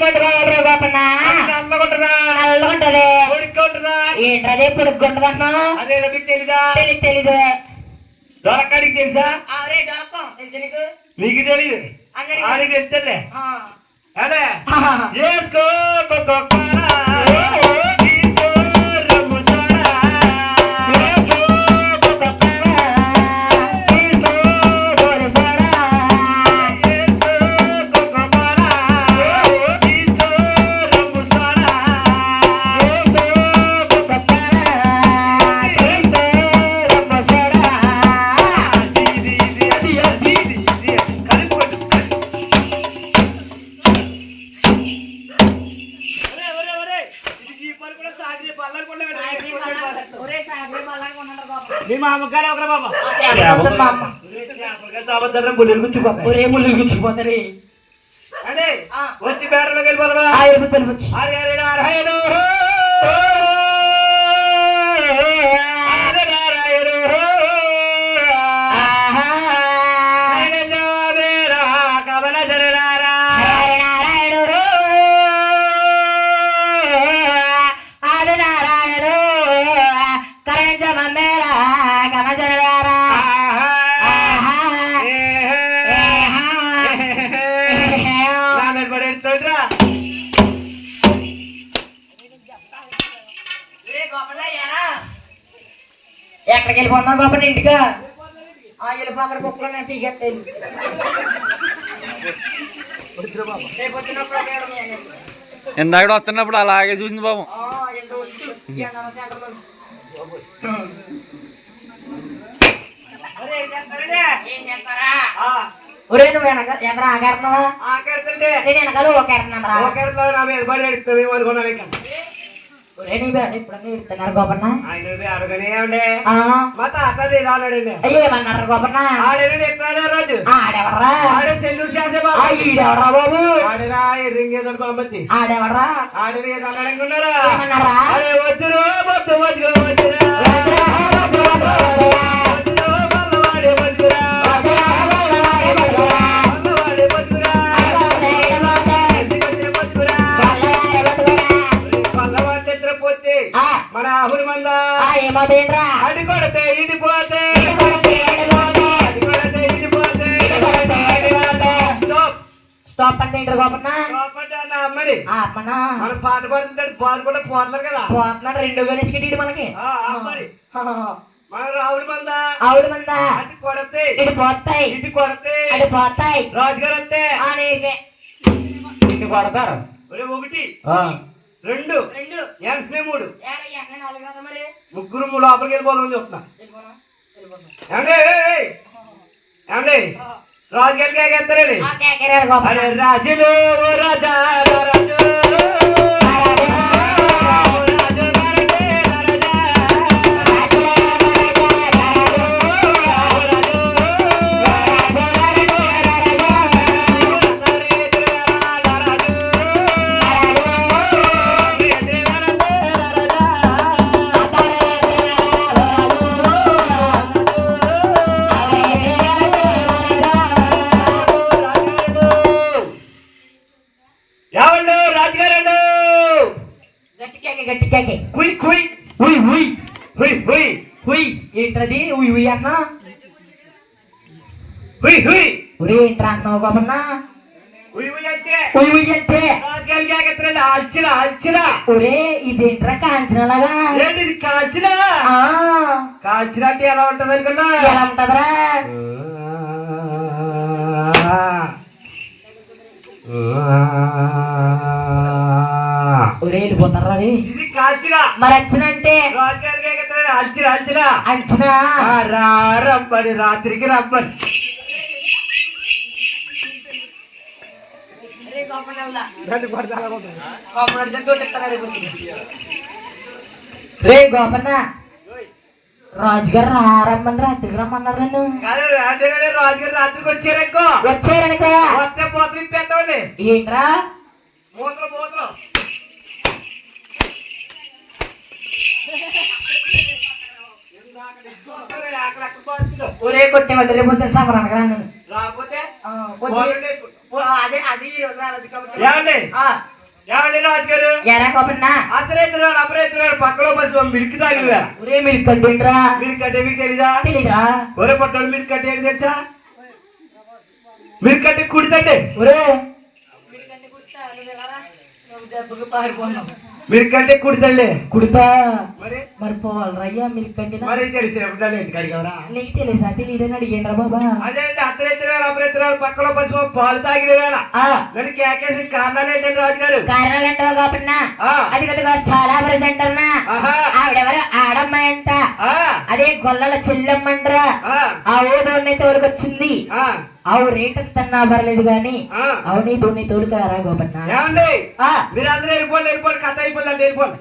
పట్టుకోగలరా గోపన్న నల్లగుంటరా నల్లగుంటది? ఉడుకుంటురా ఏంటది పుడుకుంటదన్నా అదే మీకు తెలీదా? తెలీదు తెలీదు. దొరకడికి తెలుసా? అరే డాకం తెలుసు నీకు? తెలీదు. తెలుస్తలే ఆ. అదే. వేసుకో మీ మా అమ్మగారే ఒకరా బాబా మా అమ్మ. ఒరే ముళ్ళు గుచ్చిపోతారు అదే. వచ్చి బేటలోకి వెళ్ళిపోదా ఆ ఎక్కడికి వెళ్ళిపోతున్నావు గొప్ప ఇంటిగా ఆ వెళ్ళిపో అక్కడ కుక్కలు నేను పీకెత్తాను. ఇందాక వస్తున్నప్పుడు అలాగే చూసింది బాబు. ఎంతో ఒరే నువ్వు వెనక ఆగాడుతున్నావా ఆకెడుతుంటే. నేను వెనకాల ఒకేడుతున్నాను రా. ఒకెడతావు నా మీద పడి ఎడుతావేమో అనుకున్నాను ఇక. ఇడుతున్నారు గోపన్న మా తాత ఆడాడండి అయ్యో ఏమన్నారు గోపన్న ఆడని ఎట్లా రోజు? ఆడెవర్రా? ఆడే సెల్లూరు శాసే ఆ బాబు ఈడెవర్రా బాబు? ఆడరా ఎర్రింగేదాడు బామ్మతి ఆడెవర్రా? ఆడని అన్నారా ఏమన్నారా? అరే వద్దురు వద్దు వద్దు వద్దురా. అంటే ఏంటి అమ్మడి ఆ, అమ్మన్న మనం పాట పడుతుంటే పాట కూడా పోతున్నారు కదా. పోతున్నాడు రెండు గణేష్కి మనకి. మన రావుడి మంద. ఆవిడ మంద. అది కొడితే. ఇటు పోతాయి. ఇటు కొడితే. అటు పోతాయి. రాజుగారు అంతే ఆ, నీకే. ఇటు. కొడతారు. ఒరే ఒకటి. ఆ. రెండు. రెండు. మూడు. మరి. ముగ్గురు లోపలికి వెళ్ళిపోదామని చెప్తున్నా. ఏమండి? రాజుగారికి ఎగేస్తారండి ఆ, కేకేరాడు గోపన్న. అరే రాజులు ఓ రాజా గట్టి కేకే, గట్టి కేకే. కుయ్ కుయ్ హుయ్ హుయ్ హుయ్. హుయ్ ఉయ్ ఏంట్రది ఉయ్ ఉయ్ అన్న. హుయ్ హుయ్. ఒరే ఏంట్రా అన్నావు గోపన్న హుయ్ హుయ్ అంటే? ఉయ్ ఉయ్ అంటే? ఒరే ఇదేంట్రా కాంచనలాగా ఏంటి ఇది అంటే ఎలా ఉంటది అనుకున్నా? ఎలా ఉంటదిరా? ఒరే వెళ్ళిపోతారా రే? ఇది కాల్చిన మరి ఎగేస్తారండి ఆల్చిన ఆల్చిన అంచనా? రా రమ్మని రాత్రికి రమ్మని. రే గోపన్న. రాజుగారు రమ్మని రాత్రికి రమ్మన్నారు నన్ను. రాజుగారు రాత్రికి వచ్చారనుకో వచ్చారనుకో. వస్తే ఏంట్రా? పోతుందో. ఒరే కొట్టేవాడు రేపు పొద్దున్న సమరానికి రా నేను రాకపోతే అదే అది ఈ రోజు రాలేదు కాబట్టి. ఏమండి? ఆ, ఏమండి రాజుగారు? ఎరా గోపన్న అతరేతున్నారు అపరేతున్నారు పక్కలో బస్సు మిల్క్ తాగిన వేళ ఒరే మీరు కట్టిండ్రా మిల్క్ కట్టే మీకు తెలీదా? తెలీదురా. ఒరే పొట్టోడు మిల్క్ కట్టే ఏంటి తెలుసా? మిల్క్ కట్టే కుడితండి ఒరే దెబ్బకి పారిపోన్నాం మిల్క్ కట్టే కుడితండి కుడితా మరి? మరి పోవాలి రయ్యా మిల్క్ కంటినా మరి ఎందుకు అడిగావరా నీకు తెలుసా? తెలియదని అడిగేంద్రా బాబా. అదే అండి అతరేతున్నారు అపరేతున్నారు పక్కలో పాలు తాగిన వేళ. నన్ను కేకేసిన కారణాలు ఏంటంటే రాజుగారు? కారణాలు గోపన్న ఆ. అది కదగా చాలా ప్రెసెంటర్ ఆవిడెవరు? ఆడమ్మాయి అంట. అదే గొల్లల చెల్లెమ్మండ్రా. ఆ, ఆ ఊదోడిని తోలుకొచ్చింది ఆ, ఆవు రేట్ అంతన్నా పర్లేదు గాని ఆ. అవునీ దోని తోలుకరా గోపన్న? మీరు అందరూ వెళ్ళిపోండి వెళ్ళిపోండి కథ అయిపోయిందండి వెళ్ళిపోండి.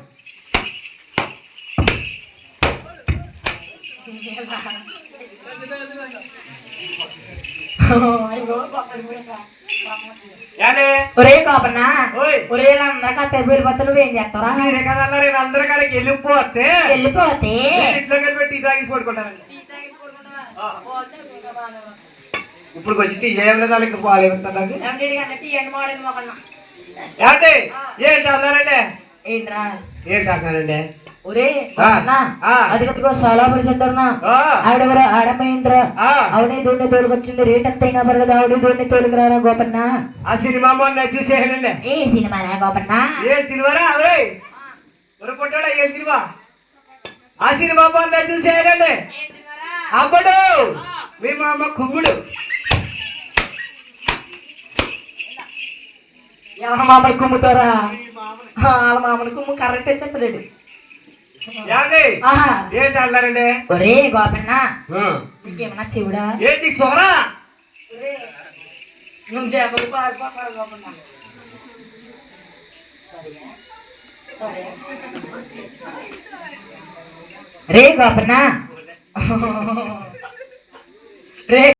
ఒరే గోపన్న ఓయ్. ఒరే అందరికి అత్త వెళ్ళిపోతే నువ్వేం చేస్తారా మీరే కదా అన్నారు నేను అందరూ కనుక వెళ్ళిపోతే వెళ్ళిపోతే? ఇంట్లో కలిపి టీ తాగేసి పడుకుంటానండి ఇప్పుడు కొంచెం టీ ఏం లేదు వాళ్ళకి ఏమండి ఏంటి అన్నారండి ఏంట్రా? ఏంటి అన్నారండి ఒరే ఆ, గోపన్న ఆ. అది కదగో చాలా ప్రెసెంటర్ నా తోలుకొచ్చింది రేట్ ఎంత అయినా పర్లేదు తోలుకురారా గోపన్న? ఆ సినిమా మొన్న ఏ సినిమానా గోపన్న? ఏం సినిమారా? అవే పొరపడ్డా ఏం సినిమా? ఆ సినిమా మొన్న మీ మా అమ్మ కుమ్ముడు. ఎవరి మామని కుమ్ముతారా? ఆ, వాళ్ళ మామని కుమ్ము కరెక్ట్ చెప్తాడు ఆహా ఏంటి అన్నారండి ఒరే గోపన్న ఆ. నీకేమన్నా చెవుడా? ఏంటి సోరా? నువ్వు దెబ్బలు పారిపోతావు గోపన్న. రే గోపన్న. రే